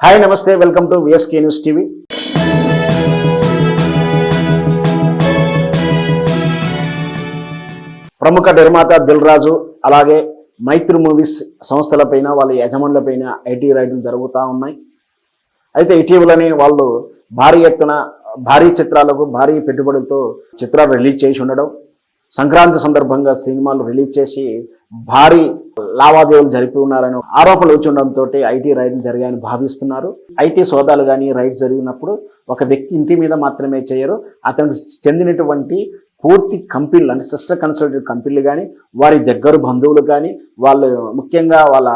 Hi నమస్తే welcome to VSK news TV ప్రముఖ నిర్మాత దిల్ రాజు అలాగే మైత్రి మూవీస్ సంస్థలపైన వాళ్ళ యజమానులపైన ఐటీ రైడ్లు జరుగుతూ ఉన్నాయి. అయితే ఇటీవలనే వాళ్ళు భారీ ఎత్తున భారీ చిత్రాలకు భారీ పెట్టుబడులతో చిత్రాలు రిలీజ్ చేసి ఉండడం సంక్రాంతి సందర్భంగా సినిమాలు రిలీజ్ చేసి భారీ లావాదేవీలు జరిపి ఉన్నారని ఆరోపణలు వచ్చి ఉండడంతో ఐటీ రైడ్లు జరిగాయని భావిస్తున్నారు. ఐటీ సోదాలు కానీ రైడ్స్ జరిగినప్పుడు ఒక వ్యక్తి ఇంటి మీద మాత్రమే చేయరు. అతనికి చెందినటువంటి పూర్తి కంపెనీలు అంటే సిస్టర్ కన్సల్టెంట్ కంపెనీలు కానీ వారి దగ్గర బంధువులు కానీ వాళ్ళు ముఖ్యంగా వాళ్ళ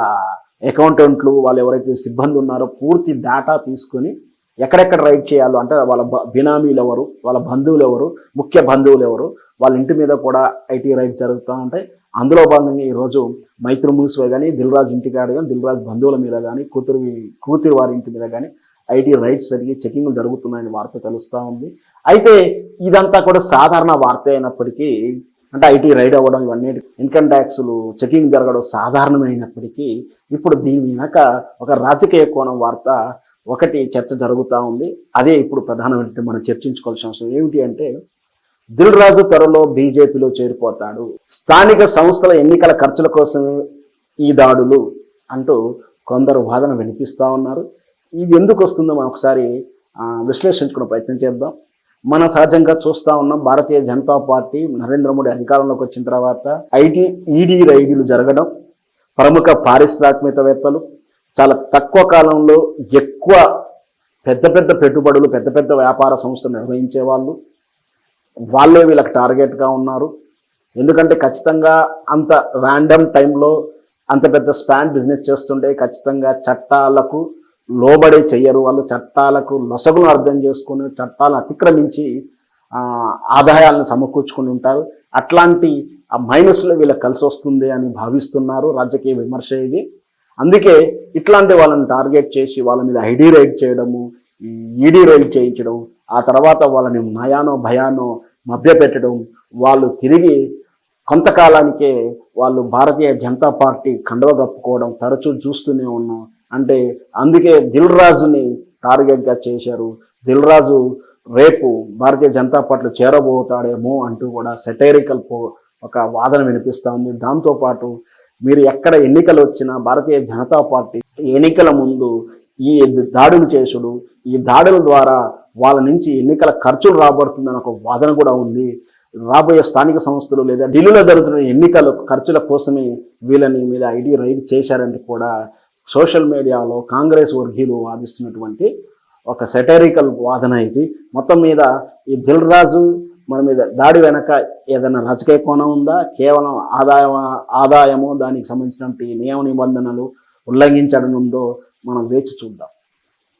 అకౌంటెంట్లు వాళ్ళు ఎవరైతే సిబ్బంది ఉన్నారో పూర్తి డేటా తీసుకొని ఎక్కడెక్కడ రైడ్ చేయాలో అంటే వాళ్ళ బినామీలు ఎవరు వాళ్ళ బంధువులు ఎవరు ముఖ్య బంధువులు ఎవరు వాళ్ళ ఇంటి మీద కూడా ఐటీ రైడ్ జరుగుతూ ఉంటాయి. అందులో భాగంగా ఈరోజు మైత్రి మూసివే కానీ దిల్రాజ్ ఇంటి కాడ కానీ దిల్రాజ్ బంధువుల మీద కానీ కూతురు కూతురు వారి ఇంటి మీద కానీ ఐటీ రైడ్స్ జరిగి చెకింగ్లు జరుగుతున్నాయని వార్త తెలుస్తూ ఉంది. అయితే ఇదంతా కూడా సాధారణ వార్త అయినప్పటికీ అంటే ఐటీ రైడ్ అవ్వడం ఇవన్నీ ఇన్కమ్ ట్యాక్స్లు చెకింగ్ జరగడం సాధారణమైనప్పటికీ ఇప్పుడు దీని వెనక ఒక రాజకీయ కోణం వార్త ఒకటి చర్చ జరుగుతూ ఉంది. అదే ఇప్పుడు ప్రధానమంత్రి మనం చర్చించుకోవాల్సిన అవసరం ఏమిటి అంటే దిల్ రాజు త్వరలో బీజేపీలో చేరిపోతాడు. స్థానిక సంస్థల ఎన్నికల ఖర్చుల కోసం ఈ దాడులు అంటూ కొందరు వాదన వినిపిస్తూ ఉన్నారు. ఇది ఎందుకు వస్తుందో మనం ఒకసారి విశ్లేషించుకునే ప్రయత్నం చేద్దాం. మనం సహజంగా చూస్తా ఉన్నాం భారతీయ జనతా పార్టీ నరేంద్ర మోడీ అధికారంలోకి వచ్చిన తర్వాత ఐటీ ఈడీ రైడీలు జరగడం ప్రముఖ పారిశ్రామికవేత్తలు చాలా తక్కువ కాలంలో ఎక్కువ పెద్ద పెద్ద పెట్టుబడులు పెద్ద పెద్ద వ్యాపార సంస్థలు నిర్వహించే వాళ్ళు. వాళ్ళే వీళ్ళకి టార్గెట్గా ఉన్నారు. ఎందుకంటే ఖచ్చితంగా అంత ర్యాండమ్ టైంలో అంత పెద్ద స్పాన్ బిజినెస్ చేస్తుంటే ఖచ్చితంగా చట్టాలకు లోబడి చెయ్యరు. వాళ్ళు చట్టాలకు లొసగును అర్థం చేసుకుని చట్టాలను అతిక్రమించి ఆదాయాలను సమకూర్చుకుని ఉంటారు. అట్లాంటి ఆ మైనస్లో వీళ్ళకి కలిసి వస్తుంది అని భావిస్తున్నారు. రాజకీయ విమర్శ ఇది. అందుకే ఇట్లాంటి వాళ్ళని టార్గెట్ చేసి వాళ్ళ మీద ఐడి రైడ్ చేయడము ఈడీ రైడ్ చేయించడం ఆ తర్వాత వాళ్ళని నయానో భయానో మభ్యపెట్టడం వాళ్ళు తిరిగి కొంతకాలానికే వాళ్ళు భారతీయ జనతా పార్టీ కండవ కప్పుకోవడం తరచూ చూస్తూనే ఉన్నాం. అంటే అందుకే దిల్ రాజుని టార్గెట్గా చేశారు. దిల్ రాజు రేపు భారతీయ జనతా పార్టీలో చేరబోతాడేమో అంటూ కూడా సెటైరికల్ పో ఒక వాదన వినిపిస్తూ ఉంది దాంతోపాటు మీరు ఎక్కడ ఎన్నికలు వచ్చినా భారతీయ జనతా పార్టీ ఎన్నికల ముందు ఈ దాడులు చేసుడు ఈ దాడుల ద్వారా వాళ్ళ నుంచి ఎన్నికల ఖర్చులు రాబడుతుందని ఒక వాదన కూడా ఉంది. రాబోయే స్థానిక సంస్థలు లేదా ఢిల్లీలో జరుగుతున్న ఎన్నికల ఖర్చుల కోసమే వీళ్ళని మీద ఐడి రైడ్ చేశారంటే కూడా సోషల్ మీడియాలో కాంగ్రెస్ వర్గీయులు వాదిస్తున్నటువంటి ఒక సెటరికల్ వాదన ఇది. మొత్తం మీద ఈ దిల్ రాజు మన మీద దాడి వెనక ఏదైనా రాజకీయ కోణం ఉందా? కేవలం ఆదాయం ఆదాయము దానికి సంబంధించినటువంటి నియమ నిబంధనలు ఉల్లంఘించడం ఉందో మనం వేచి చూద్దాం.